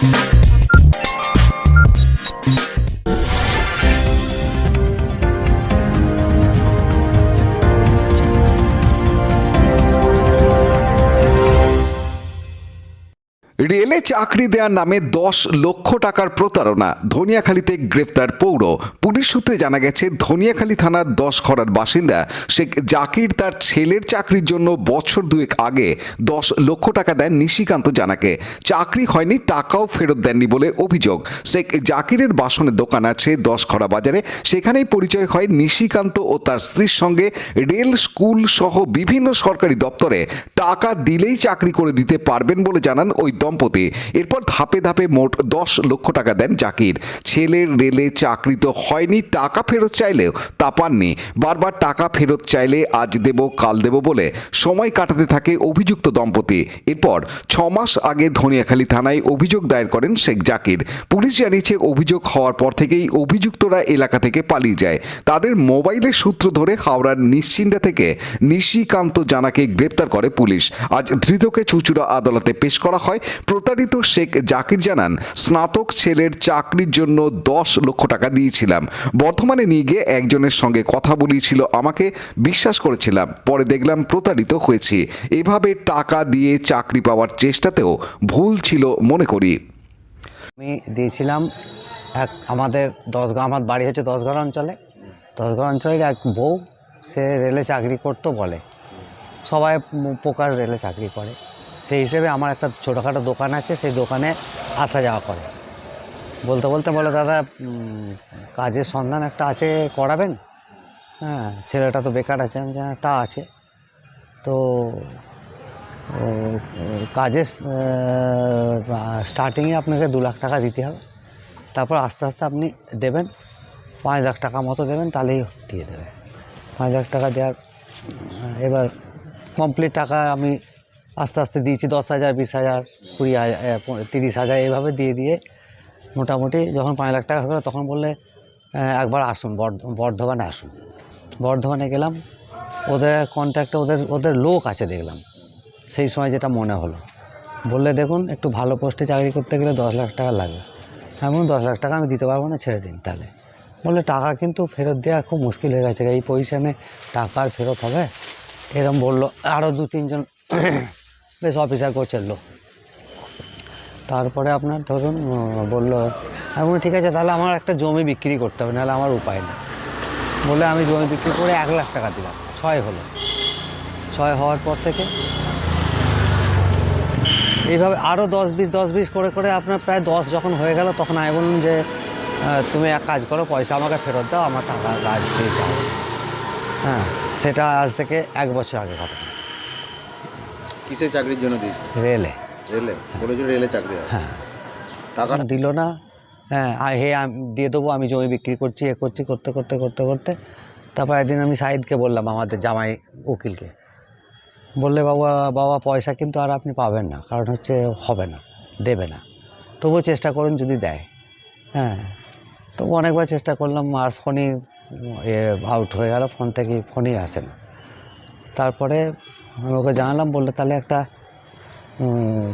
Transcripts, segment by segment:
Thank you. রেলে চাকরি দেওয়ার নামে দশ লক্ষ টাকার প্রতারণা। ধনিয়াখালীতে গ্রেফতার পৌর। পুলিশ সূত্রে জানা গেছে, ধনিয়াখালী থানার দশ খরার বাসিন্দা শেখ জাকির তার ছেলের চাকরির জন্য বছর দুয়েক আগে দশ লক্ষ টাকা দেন নিশিকান্ত জানাকে। চাকরি হয়নি, টাকাও ফেরত দেননি বলে অভিযোগ। শেখ জাকিরের বাসনের দোকান আছে দশ খরা বাজারে। সেখানেই পরিচয় হয় নিশিকান্ত ও তার স্ত্রীর সঙ্গে। রেল, স্কুল সহ বিভিন্ন সরকারি দপ্তরে টাকা দিলেই চাকরি করে দিতে পারবেন বলে জানান ওই দম্পতি। এরপর ধাপে ধাপে মোট দশ লক্ষ টাকা দেন জাকির। ছেলের রেলে চাকরি তো হয়নি, টাকা ফেরত চাইলেও তা পাননি। বারবার টাকা ফেরত চাইলে আজ দেব, কাল দেব বলে সময় কাটাতে থাকে অভিযুক্ত দম্পতি। এরপর ছ মাস আগে ধনিয়াখালী থানায় অভিযোগ দায়ের করেন শেখ জাকির। পুলিশ জানিয়েছে, অভিযোগ হওয়ার পর থেকেই অভিযুক্তরা এলাকা থেকে পালিয়ে যায়। তাদের মোবাইলের সূত্র ধরে হাওড়ার নিশ্চিন্দা থেকে নিশিকান্ত জানাকে গ্রেপ্তার করে পুলিশ। আজ ধৃতকে চুচুড়া আদালতে পেশ করা হয়। প্রতারিত শেখ জাকির জানান, স্নাতক ছেলের চাকরির জন্য দশ লক্ষ টাকা দিয়েছিলাম। বর্তমানে নিয়ে গিয়ে একজনের সঙ্গে কথা বলিয়েছিল, আমাকে বিশ্বাস করেছিলাম, পরে দেখলাম প্রতারিত হয়েছি। এভাবে টাকা দিয়ে চাকরি পাওয়ার চেষ্টাতেও ভুল ছিল মনে করি। আমি দিয়েছিলাম এক আমাদের দশগাঁ, আমার বাড়ি হচ্ছে দশগড় অঞ্চলে। দশগড় অঞ্চলের এক বউ, সে রেলে চাকরি করতো বলে। সবাই প্রকার রেলে চাকরি করে। সেই হিসেবে আমার একটা ছোটোখাটো দোকান আছে সেই দোকানে আসা যাওয়া করে। বলতে বলতে বলে দাদা কাজের সন্ধান একটা আছে করাবেন? হ্যাঁ ছেলেটা তো বেকার আছে। আমি বলছি, "হ্যাঁ, তা আছে। তো কাজের স্টার্টিংয়ে আপনাকে দু লাখ টাকা দিতে হবে। তারপর আস্তে আস্তে আপনি দেবেন পাঁচ লাখ টাকা মতো দেবেন তাহলেই দিয়ে দেবে। পাঁচ লাখ টাকা দেওয়ার এবার কমপ্লিট টাকা আমি আস্তে আস্তে দিয়েছি দশ হাজার, বিশ হাজার, কুড়ি হাজার তিরিশ হাজার এইভাবে দিয়ে দিয়ে মোটামুটি যখন পাঁচ লাখ টাকা হলো তখন বললে একবার আসুন, বর্ধ- বর্ধমানে আসুন। বর্ধমানে গেলাম, ওদের কন্ট্যাক্টে ওদের ওদের লোক আছে দেখলাম। সেই সময় যেটা মনে হলো। বললে, দেখুন, একটু ভালো পোস্টে চাকরি করতে গেলে দশ লাখ টাকা লাগবে বললাম, দশ লাখ টাকা আমি দিতে পারব না, ছেড়ে দিন তাহলে। বললে, টাকা কিন্তু ফেরত দেওয়া খুব মুশকিল হয়ে গেছে এই পজিশানে টাকা আর ফেরত হবে? এরম বলল। আরও দু তিনজন বেশ অফিসার করছিল লোক। তারপরে আপনার ধরুন বলল আমি বললাম, ঠিক আছে তাহলে আমার একটা জমি বিক্রি করতে হবে নাহলে আমার উপায় নেই। বলে আমি জমি বিক্রি করে এক লাখ টাকা দিলাম ছয় হলো। ছয় হওয়ার পর থেকে এইভাবে আরও দশ বিশ দশ বিশ করে করে আপনার প্রায় দশ যখন হয়ে গেল তখন আমি বললাম যে তুমি এক কাজ করো পয়সা আমাকে ফেরত দাও আমার টাকা কাজ হ্যাঁ সেটা আজ থেকে এক বছর আগে ঘটনা। কিসের চাকরির জন্য দিয়েছিল রেলে। রেলে? বলেছিল রেলে চাকরি হবে। হ্যাঁ। টাকা? দিল না। হ্যাঁ আর হে আমি দিয়ে দেবো আমি জমি বিক্রি করছি এ করছি করতে করতে করতে করতে। তারপর একদিন আমি সাইদকে বললাম আমাদের জামাই উকিলকে। বললে বাবা বাবা পয়সা কিন্তু আর আপনি পাবেন না কারণ হচ্ছে হবে না দেবে না। তবুও চেষ্টা করুন যদি দেয়। হ্যাঁ। তবু অনেকবার চেষ্টা করলাম আর ফোনই আউট হয়ে গেল ফোন থেকে ফোনই আসে না। তারপরে আমি ওকে জানালাম, বলল তাহলে একটা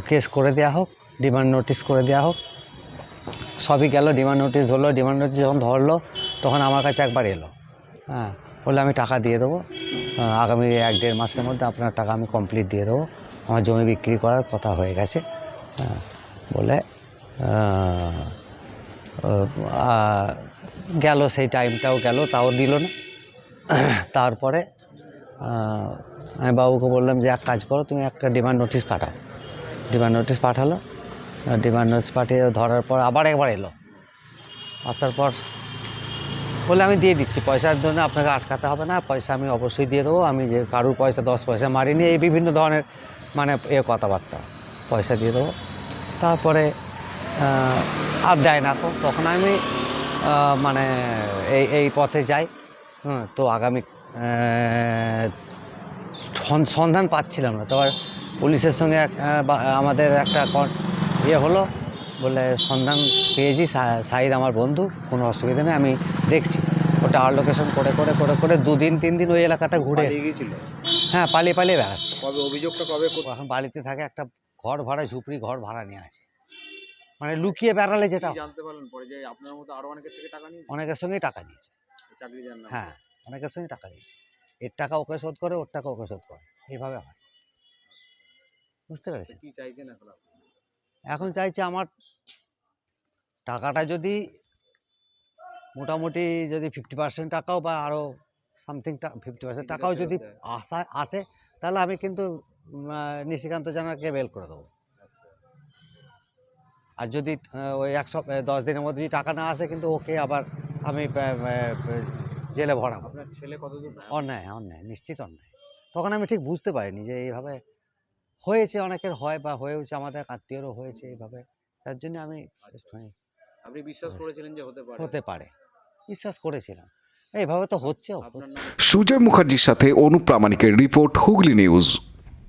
কেস করে দেওয়া হোক ডিমান্ড নোটিশ করে দেওয়া হোক। সবই গেল ডিমান্ড নোটিশ ধরলো ডিমান্ড নোটিশ যখন ধরলো, তখন আমার কাছে একবার এলো। হ্যাঁ বললে আমি টাকা দিয়ে দেবো। আগামী এক দেড় মাসের মধ্যে আপনার টাকা আমি কমপ্লিট দিয়ে দেবো। আমার জমি বিক্রি করার কথা হয়ে গেছে। হ্যাঁ বলে গেল, সেই টাইমটাও গেল, তাও দিল না। তারপরে আমি বাবুকে বললাম যে, এক কাজ করো, তুমি একটা ডিমান্ড নোটিশ পাঠাও। ডিমান্ড নোটিশ পাঠালো। ডিমান্ড নোটিশ পাঠিয়ে ধরার পর আবার একবার এলো। আসার পর বলে, আমি দিয়ে দিচ্ছি, পয়সার জন্য আপনাকে আটকাতে হবে না, পয়সা আমি অবশ্যই দিয়ে দেবো। আমি যে কারুর পয়সা, দশ পয়সা মারিনি এই বিভিন্ন ধরনের মানে এ কথাবার্তা, পয়সা দিয়ে দেবো। তারপরে আর দেয় না তো। তখন আমি মানে এই এই পথে যাই। তো আগামী সন্ধান পাচ্ছিলাম না। তারপর পুলিশের সঙ্গে আমাদের একটা ইয়ে হলো বলে সন্ধান পেয়েছি সাইদ আমার বন্ধু কোনো অসুবিধা নেই আমি দেখছি। ওটা আর লোকেশন করে করে করে করে দুদিন তিন দিন ওই এলাকাটা ঘুরে গিয়েছিল? হ্যাঁ পালিয়ে পালিয়ে বেড়াচ্ছে। কবে অভিযোগটা কবে এখন বাড়িতে থাকে একটা ঘর ভাড়া ঝুপড়ি ঘর ভাড়া নিয়ে আছে। মানে লুকিয়ে বেড়ালে যেটা জানতে পারলেন পরে যে আপনার মতো আরও অনেকের থেকে টাকা নিয়েছে? অনেকের সঙ্গেই টাকা নিয়েছে। চাকরি হ্যাঁ অনেকের সঙ্গে টাকা নিয়েছে। এর টাকা ওকে শোধ করে ওর টাকা ওকে শোধ করে। এইভাবে হয়। বুঝতে কি চাইছেন এখন? এখন চাইছি আমার টাকাটা যদি মোটামুটি যদি ফিফটি পার্সেন্ট টাকাও বা আরও সামথিং ফিফটি পার্সেন্ট টাকাও যদি আসা আসে তাহলে আমি কিন্তু নিশিকান্ত জানাকে বেল করে দেবো। আচ্ছা। আর যদি ওই এক সপ্তাহ দশ দিনের মধ্যে যদি টাকা না আসে কিন্তু ওকে আবার আমি জেলে ভরাবো ছেলে কতদূর অন্যায় অন্যায় নিশ্চিত অন্যায়। তখন আমি ঠিক বুঝতে পারিনি যে এইভাবে হয়েছে অনেকের হয় বা হয়েছে আমাদের আত্মীয়রও হয়েছে এইভাবে। তার জন্য আমি মানে আপনি বিশ্বাস করেছিলেন যে হতে পারে? হতে পারে। বিশ্বাস করেছিলাম। এইভাবে তো হচ্ছে আপনার সুজয় মুখার্জির সাথে অনুপ্রামাণিকের রিপোর্ট হুগলি নিউজ।